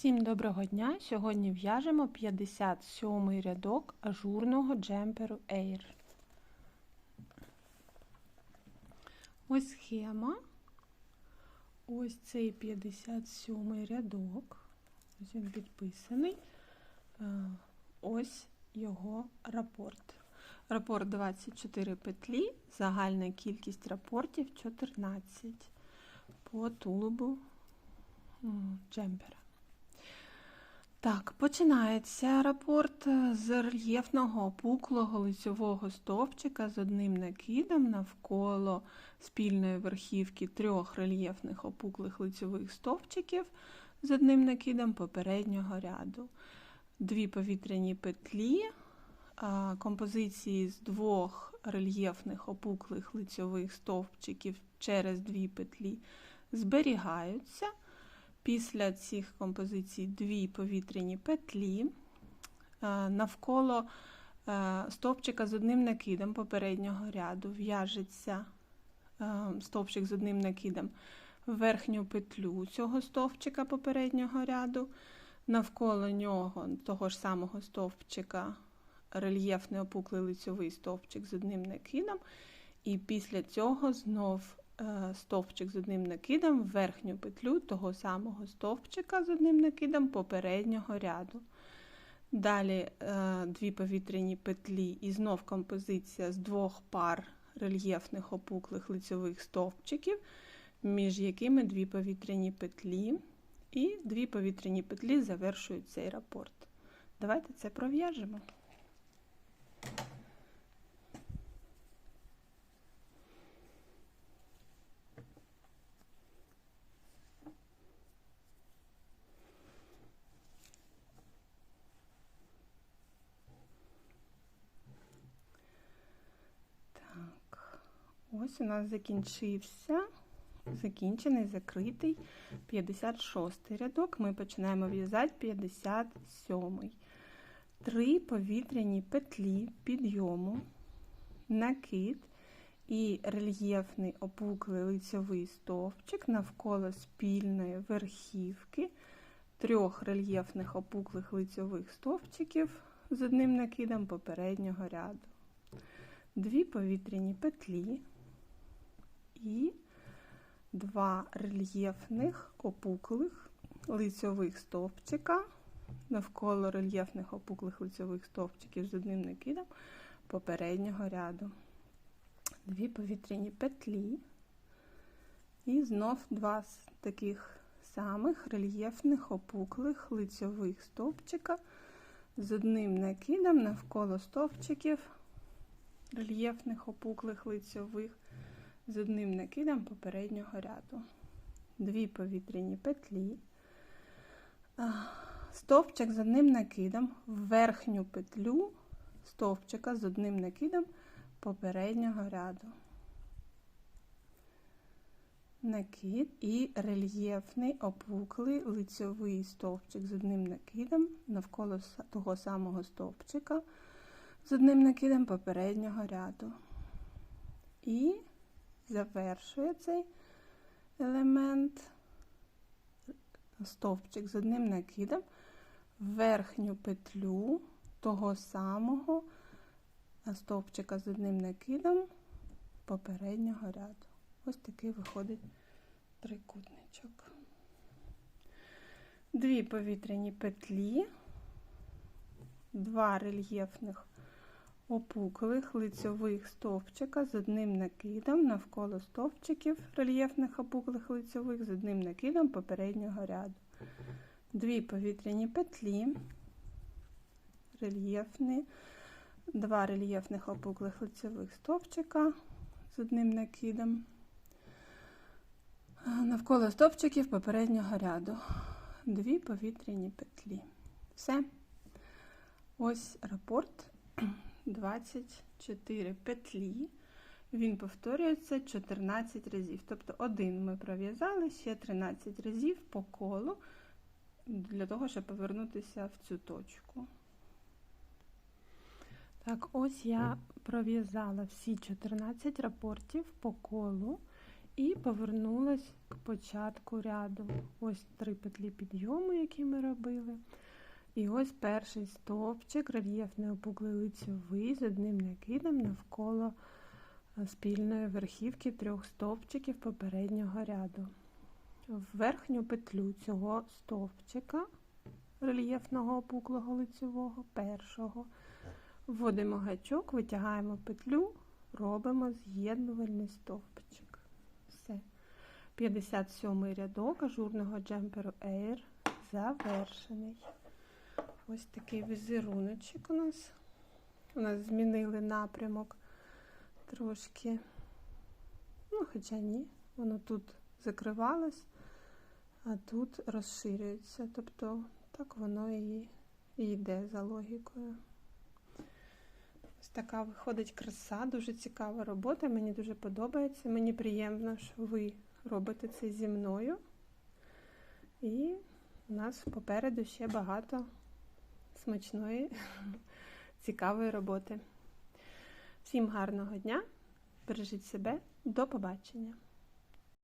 Всім доброго дня! Сьогодні в'яжемо 57 рядок ажурного джемперу Air. Ось схема. Ось цей 57 рядок. Ось він підписаний. Е, Ось його рапорт. Рапорт 24 петлі, загальна кількість рапортів 14 по тулубу джемпера. Так, починається рапорт з рельєфного опуклого лицьового стовпчика з одним накидом навколо спільної верхівки трьох рельєфних опуклих лицьових стовпчиків з одним накидом попереднього ряду. Дві повітряні петлі, композиції з двох рельєфних опуклих лицьових стовпчиків через дві петлі зберігаються. Після цих композицій дві повітряні петлі е, навколо е, стовпчика з одним накидом попереднього ряду. В'яжеться е, стовпчик з одним накидом в верхню петлю цього стовпчика попереднього ряду, навколо нього того ж самого стовпчика рельєфний опуклий лицьовий стовпчик з одним накидом, і після цього знов стовпчик з одним накидом в верхню петлю того самого стовпчика з одним накидом попереднього ряду. Далі дві повітряні петлі і знов композиція з двох пар рельєфних опуклих лицьових стовпчиків, між якими дві повітряні петлі, і дві повітряні петлі завершують цей рапорт. Давайте це пров'яжемо. Ось у нас закінчився, закінчений, закритий 56 рядок. Ми починаємо в'язати 57. Три повітряні петлі підйому, накид і рельєфний опуклий лицьовий стовпчик навколо спільної верхівки, трьох рельєфних опуклих лицьових стовпчиків з одним накидом попереднього ряду. Дві повітряні петлі і два рельєфних опуклих лицьових стовпчика навколо рельєфних опуклих лицьових стовпчиків з одним накидом попереднього ряду. Дві повітряні петлі, і знов два таких самих рельєфних опуклих лицьових стовпчика з одним накидом навколо стовпчиків рельєфних опуклих лицьових з одним накидом попереднього ряду. Дві повітряні петлі, стовпчик з одним накидом в верхню петлю стовпчика з одним накидом попереднього ряду. Накид і рельєфний опуклий лицьовий стовпчик з одним накидом навколо того самого стовпчика з одним накидом попереднього ряду. І завершує цей елемент стовпчик з одним накидом верхню петлю того самого стовпчика з одним накидом попереднього ряду. Ось такий виходить трикутничок. Дві повітряні петлі, два рельєфних опуклих лицьових стовпчика з одним накидом навколо стовпчиків рельєфних опуклих лицьових з одним накидом попереднього ряду. Дві повітряні петлі, рельєфні, два рельєфних опуклих лицьових стовпчика з одним накидом. Навколо стовпчиків попереднього ряду. Дві повітряні петлі. Все. Ось рапорт. 24 петлі, він повторюється 14 разів. Тобто один ми пров'язали ще 13 разів по колу, для того, щоб повернутися в цю точку. Так, ось я пров'язала всі 14 рапортів по колу. і повернулась к початку ряду. Ось три петлі підйому, які ми робили. І ось перший стовпчик, рельєфний опуклий лицьовий з одним накидом навколо е, спільної верхівки трьох стовпчиків попереднього ряду. В верхню петлю цього стовпчика рельєфного опуклого лицьового першого вводимо гачок, витягаємо петлю, робимо з'єднувальний стовпчик. Все. 57 рядок ажурного джемперу Air завершений. Ось такий візеруночок у нас. У нас змінили напрямок трошки. Ну, хоча ні, воно тут закривалось, а тут розширюється. Тобто так воно і, йде за логікою. Ось така виходить краса, дуже цікава робота. Мені дуже подобається. Мені приємно, що ви робите це зі мною. І у нас попереду ще багато смачної, цікавої роботи. Всім гарного дня! Бережіть себе, до побачення!